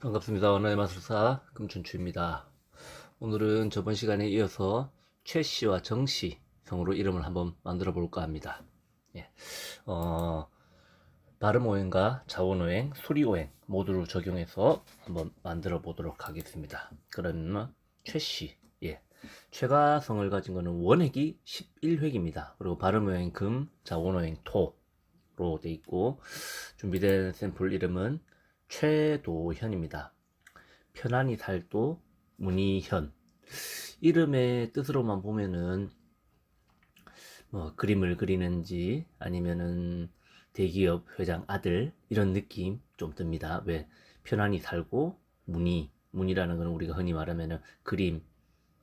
반갑습니다. 원어의 마술사 금춘추입니다. 오늘은 저번 시간에 이어서 최 씨와 정 씨 성으로 이름을 한번 만들어 볼까 합니다. 예. 어, 발음 오행과 자원 오행, 수리 오행 모두를 적용해서 한번 만들어 보도록 하겠습니다. 그러면 최 씨, 예. 최가 성을 가진 거는 원획이 11획입니다. 그리고 발음 오행 금, 자원 오행 토로 돼 있고 준비된 샘플 이름은 최도현입니다. 편안히 살도 문희현. 이름의 뜻으로만 보면은 뭐 그림을 그리는지 아니면은 대기업 회장 아들 이런 느낌 좀 듭니다. 왜 편안히 살고 문희 문이라는 건 우리가 흔히 말하면은 그림,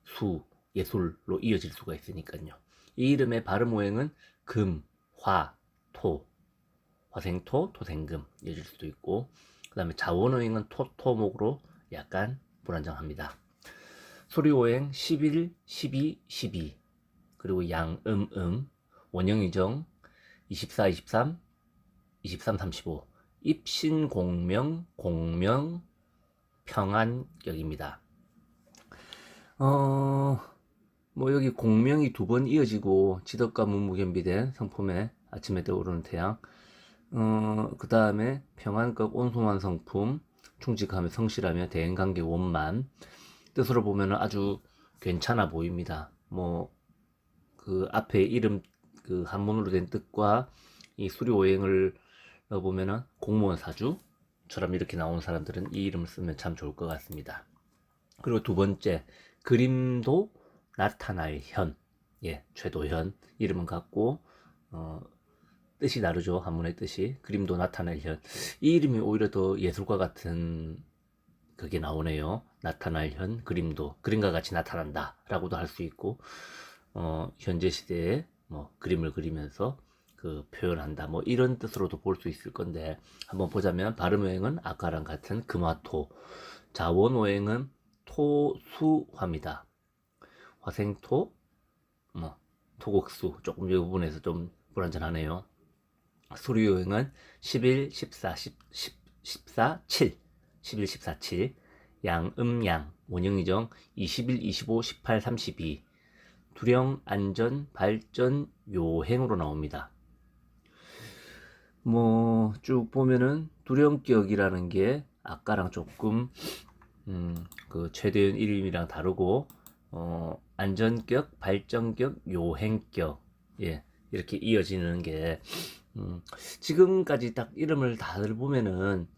수, 예술로 이어질 수가 있으니까요. 이 이름의 발음 오행은 금, 화, 토, 화생토, 토생금 이어질 수도 있고 그 다음에 자원오행은 토토목으로 약간 불안정합니다. 소리오행 11, 12, 12 그리고 양 음 음 원영이정 24, 23, 23, 35 입신 공명, 공명, 평안격입니다. 어, 뭐 여기 공명이 두 번 이어지고 지덕과 문무견비된 성품에 아침에 떠오르는 태양 어, 그 다음에 평안급 온송한 성품, 충직하며 성실하며 대인관계 원만 뜻으로 보면 아주 괜찮아 보입니다. 뭐 그 앞에 이름 그 한문으로 된 뜻과 이 수리오행을 넣어보면은 공무원 사주처럼 이렇게 나온 사람들은 이 이름을 쓰면 참 좋을 것 같습니다. 그리고 두 번째 그림도 나타날 현, 예 최도현 이름은 같고 어, 뜻이 다르죠. 한문의 뜻이. 그림도 나타낼 현. 이 이름이 오히려 더 예술과 같은 그게 나오네요. 나타날 현, 그림도. 그림과 같이 나타난다. 라고도 할 수 있고, 어, 현재 시대에 뭐 그림을 그리면서 그 표현한다. 뭐 이런 뜻으로도 볼 수 있을 건데, 한번 보자면, 발음오행은 아까랑 같은 금화토. 자원오행은 토수화입니다. 화생토, 뭐, 토곡수. 조금 이 부분에서 좀 불안전하네요. 수리요행은 11, 14, 10, 10, 14, 7, 11, 14, 7, 양 음 양, 원영이정 21, 25, 18, 32, 두령, 안전, 발전, 요행으로 나옵니다. 뭐 쭉 보면은 두령격이라는 게 아까랑 조금 음, 그 최대한 이름이랑 다르고 어, 안전격, 발전격, 요행격 예 이렇게 이어지는 게 음, 지금까지 딱 이름을 다들 보면은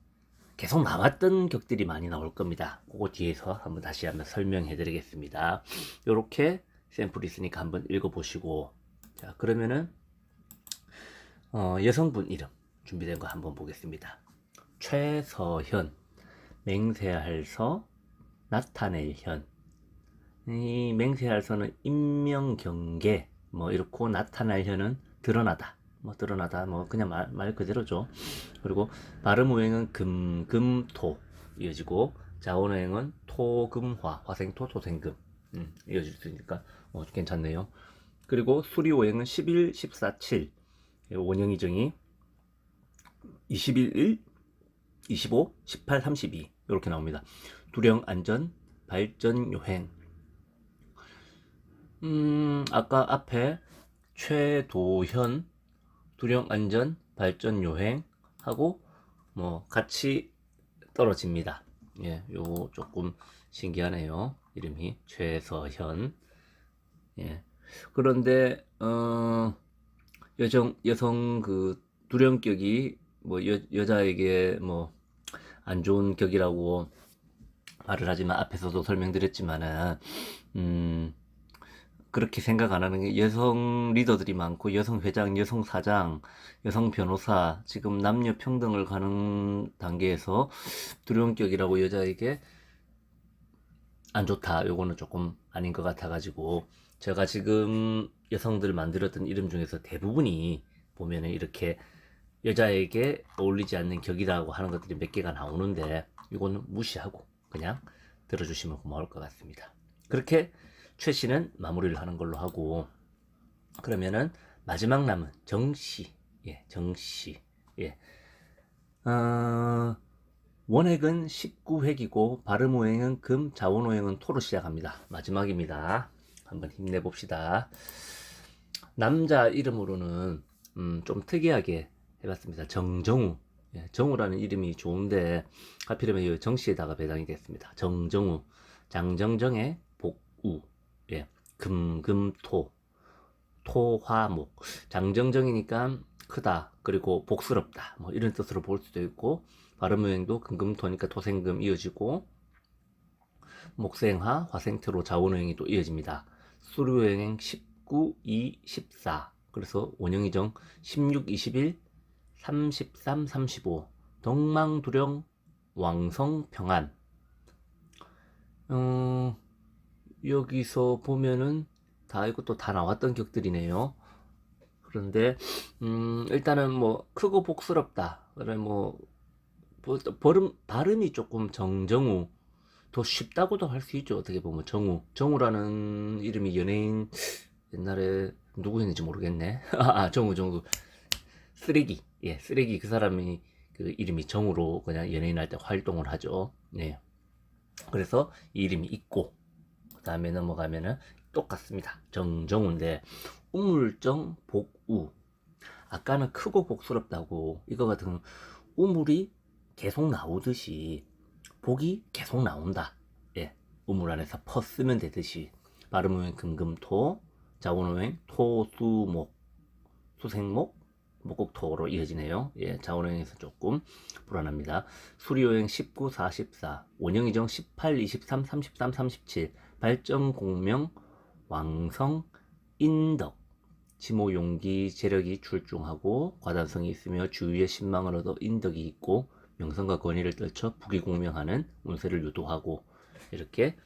계속 남았던 격들이 많이 나올 겁니다. 그거 뒤에서 한번 다시 한번 설명해 드리겠습니다. 이렇게 샘플이 있으니까 한번 읽어보시고 자 그러면은 어, 여성분 이름 준비된 거 한번 보겠습니다. 최서현 맹세할 서 나타낼 현 이 맹세할 서는 인명경계 뭐 이렇고 나타날 현은 드러나다 뭐 드러나다. 뭐 그냥 말, 말 그대로죠. 그리고 발음 오행은 금 금 토 이어지고 자원오행은 토 금 화 화생 토 토생 금. 음, 이어질 수 있으니까 어, 괜찮네요. 그리고 수리 오행은 11 14 7 원형 이정이 21 1 25 18 32 이렇게 나옵니다. 두령 안전 발전 요행. 음 아까 앞에 최도현 두령 안전 발전 요행 하고 뭐 같이 떨어집니다. 예, 요거 조금 신기하네요. 이름이 최서현. 예. 그런데 어 여성 여성 그 두령격이 뭐 여, 여자에게 뭐 안 좋은 격이라고 말을 하지만 앞에서도 설명드렸지만은 음 그렇게 생각 안 하는 게 여성 리더들이 많고 여성 회장, 여성 사장, 여성 변호사 지금 남녀 평등을 가는 단계에서 두려움격이라고 여자에게 안 좋다. 요거는 조금 아닌 것 같아 가지고 제가 지금 여성들 만들었던 이름 중에서 대부분이 보면은 이렇게 여자에게 어울리지 않는 격이라고 하는 것들이 몇 개가 나오는데 이거는 무시하고 그냥 들어주시면 고마울 것 같습니다. 그렇게 최 씨는 마무리를 하는 걸로 하고 그러면은 마지막 남은 정 씨 예 정 씨 예 어, 원획은 19획이고 발음 오행은 금, 자원 오행은 토로 시작합니다. 마지막입니다. 한번 힘내 봅시다. 남자 이름으로는 음, 좀 특이하게 해봤습니다. 정정우. 예, 정우라는 이름이 좋은데 하필이면 이 정씨에다가 배당이 됐습니다. 정정우. 장정정의 복우. 예, 금 금 토. 토 화 목. 장정정이니까 크다. 그리고 복스럽다. 뭐 이런 뜻으로 볼 수도 있고 발음유행도 금금토니까 토생금 이어지고 목생화, 화생태로 자원유행이 또 이어집니다. 수료여행 19, 2, 14 그래서 원형이정 16, 21, 33, 35 덕망 두령, 왕성, 평안 어, 여기서 보면은 다 이것도 다 나왔던 격들이네요. 그런데 음, 일단은 뭐 크고 복스럽다. 그래 뭐 뭐, 발음 발음이 조금 정정우 더 쉽다고도 할 수 있죠. 어떻게 보면 정우 정우라는 이름이 연예인 옛날에 누구였는지 모르겠네. 아 정우 정우 쓰레기 예 쓰레기 그 사람이 그 이름이 정우로 그냥 연예인 할 때 활동을 하죠. 네. 그래서 이 이름이 있고 그 다음에 넘어가면은 똑같습니다. 정정우인데 우물정 복우 아까는 크고 복스럽다고 이거 같은 우물이 계속 나오듯이 복이 계속 나온다. 예, 우물 안에서 퍼 쓰면 되듯이 발음오행 금금토 자원오행 토수목 수생목 목곡토로 이어지네요. 예, 자원오행에서 조금 불안합니다. 수리오행 19, 44 원형이정 18, 23, 33, 37 발정공명 왕성 인덕 지모 용기 재력이 출중하고 과단성이 있으며 주위의 얻어 인덕이 있고 명성과 권위를 떨쳐 부귀공명하는 운세를 유도하고 이렇게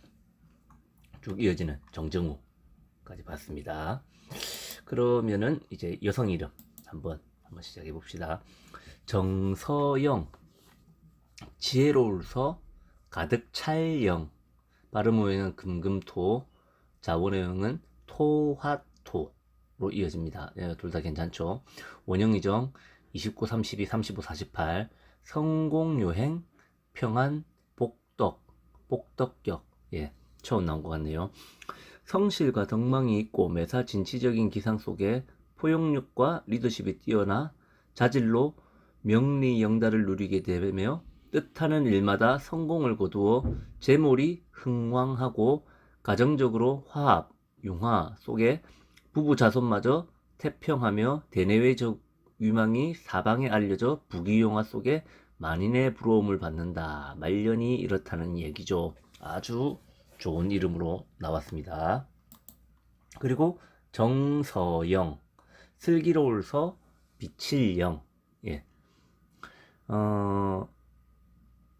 쭉 이어지는 정정우까지 봤습니다. 그러면은 이제 여성 이름 한번 한번 시작해 봅시다. 정서영 지혜로울서 가득 찰영 발음오행은 금금토 자원오행은 토화토로 이어집니다. 예, 둘다 괜찮죠. 원형이정 29, 32, 35, 48 성공요행, 평안, 복덕, 복덕격. 예, 처음 나온 것 같네요. 성실과 덕망이 있고 매사 진취적인 기상 속에 포용력과 리더십이 뛰어나 자질로 명리 영달을 누리게 되며 뜻하는 일마다 성공을 거두어 재물이 흥왕하고 가정적으로 화합, 융화 속에 부부 자손마저 태평하며 대내외적 유망이 사방에 알려져 부귀영화 속에 만인의 부러움을 받는다. 말년이 이렇다는 얘기죠. 아주 좋은 이름으로 나왔습니다. 그리고 정서영, 슬기로울서 비칠영, 예, 어,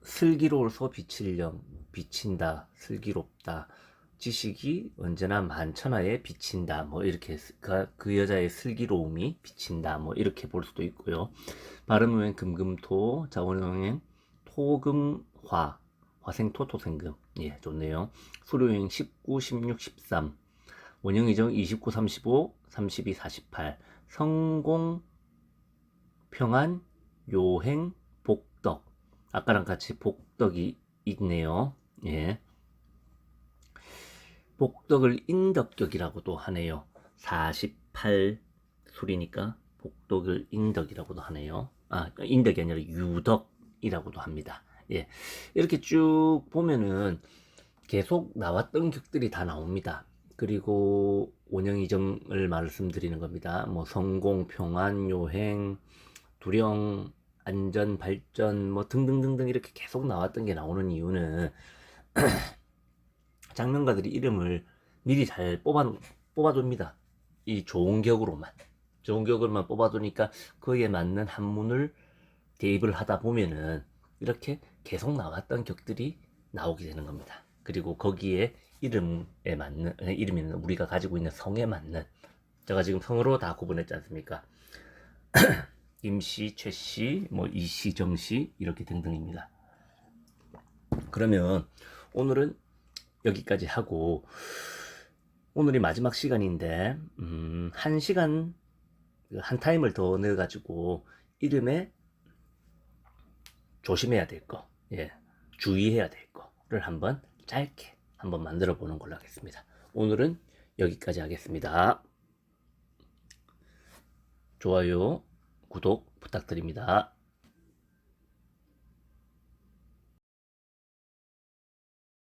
슬기로울서 비칠영, 비친다, 슬기롭다. 지식이 언제나 만천하에 비친다. 뭐 이렇게 그, 그 여자의 슬기로움이 비친다. 뭐 이렇게 볼 수도 있고요. 발음은 금금토, 자원형행 토금화, 화생토 토생금. 예, 좋네요. 수료행 19, 16, 13. 원형이정 29, 35, 32, 48. 성공, 평안, 요행. 아까랑 같이 복덕이 있네요. 예. 복덕을 인덕격이라고도 하네요. 48 술이니까 복덕을 인덕이라고도 하네요. 아, 인덕이 아니라 유덕이라고도 합니다. 예. 이렇게 쭉 보면은 계속 나왔던 격들이 다 나옵니다. 그리고 원형이정을 말씀드리는 겁니다. 뭐 성공, 평안, 요행, 두령, 안전, 발전, 뭐 등등등등 이렇게 계속 나왔던 게 나오는 이유는 장면가들이 이름을 미리 잘 뽑아, 뽑아둡니다. 이 좋은 격으로만. 좋은 격으로만 뽑아두니까 그에 맞는 한문을 대입을 하다 보면은 이렇게 계속 나왔던 격들이 나오게 되는 겁니다. 그리고 거기에 이름에 맞는, 이름이 우리가 가지고 있는 성에 맞는, 제가 지금 성으로 다 구분했지 않습니까? 임시, 최씨, 뭐 이씨, 정씨, 이렇게 등등입니다. 그러면 오늘은 여기까지 하고 오늘이 마지막 시간인데 음, 한 시간 한 타임을 더 넣어 가지고 이름에 조심해야 될 거. 예, 주의해야 될 거를 한번 짧게 한번 만들어 보는 걸로 하겠습니다. 오늘은 여기까지 하겠습니다. 좋아요, 구독 부탁드립니다.